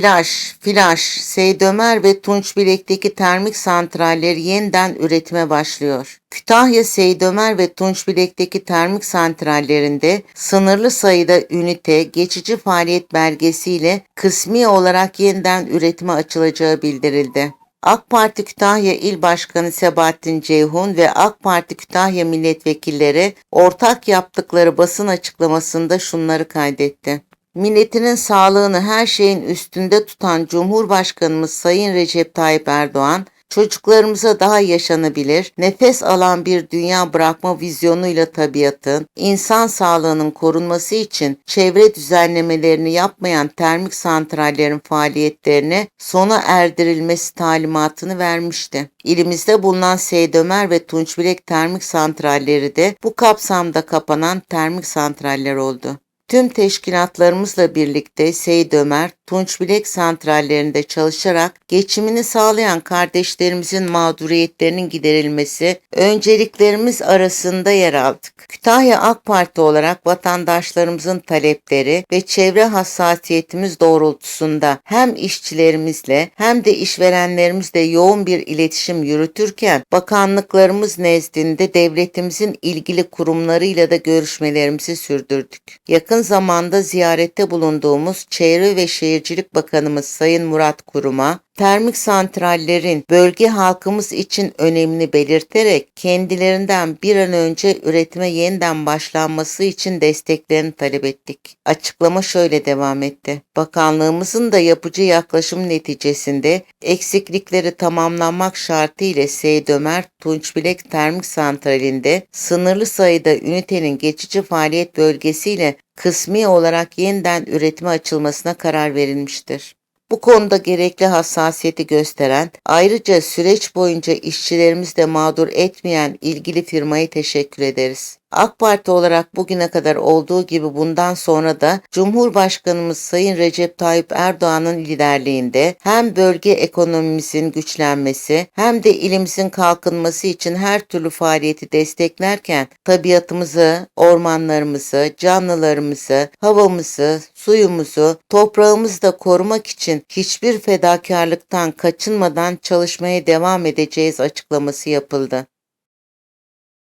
Flaş, Flaş, Seydömer ve Tunçbilek'teki termik santraller yeniden üretime başlıyor. Kütahya, Seydömer ve Tunçbilek'teki termik santrallerinde sınırlı sayıda ünite geçici faaliyet belgesiyle kısmi olarak yeniden üretime açılacağı bildirildi. AK Parti Kütahya İl Başkanı Sebahattin Ceyhun ve AK Parti Kütahya milletvekilleri ortak yaptıkları basın açıklamasında şunları kaydetti. Milletinin sağlığını her şeyin üstünde tutan Cumhurbaşkanımız Sayın Recep Tayyip Erdoğan, çocuklarımıza daha yaşanabilir, nefes alan bir dünya bırakma vizyonuyla tabiatın, insan sağlığının korunması için çevre düzenlemelerini yapmayan termik santrallerin faaliyetlerine sona erdirilmesi talimatını vermişti. İlimizde bulunan Seydömer ve Tunçbilek termik santralleri de bu kapsamda kapanan termik santraller oldu. Tüm teşkilatlarımızla birlikte Seyit Ömer, Tunçbilek santrallerinde çalışarak geçimini sağlayan kardeşlerimizin mağduriyetlerinin giderilmesi önceliklerimiz arasında yer aldık. Kütahya AK Parti olarak vatandaşlarımızın talepleri ve çevre hassasiyetimiz doğrultusunda hem işçilerimizle hem de işverenlerimizle yoğun bir iletişim yürütürken bakanlıklarımız nezdinde devletimizin ilgili kurumlarıyla da görüşmelerimizi sürdürdük. Yakın zamanda ziyarette bulunduğumuz Çevre ve Şehircilik Bakanımız Sayın Murat Kurum'a termik santrallerin bölge halkımız için önemini belirterek kendilerinden bir an önce üretime yeniden başlanması için desteklerini talep ettik. Açıklama şöyle devam etti. Bakanlığımızın da yapıcı yaklaşım neticesinde eksiklikleri tamamlanmak şartıyla Seydömer Tunçbilek Termik Santrali'nde sınırlı sayıda ünitenin geçici faaliyet bölgesiyle kısmi olarak yeniden üretime açılmasına karar verilmiştir. Bu konuda gerekli hassasiyeti gösteren, ayrıca süreç boyunca işçilerimizi de mağdur etmeyen ilgili firmayı teşekkür ederiz. AK Parti olarak bugüne kadar olduğu gibi bundan sonra da Cumhurbaşkanımız Sayın Recep Tayyip Erdoğan'ın liderliğinde hem bölge ekonomimizin güçlenmesi hem de ilimizin kalkınması için her türlü faaliyeti desteklerken tabiatımızı, ormanlarımızı, canlılarımızı, havamızı, suyumuzu, toprağımızı da korumak için hiçbir fedakarlıktan kaçınmadan çalışmaya devam edeceğiz açıklaması yapıldı.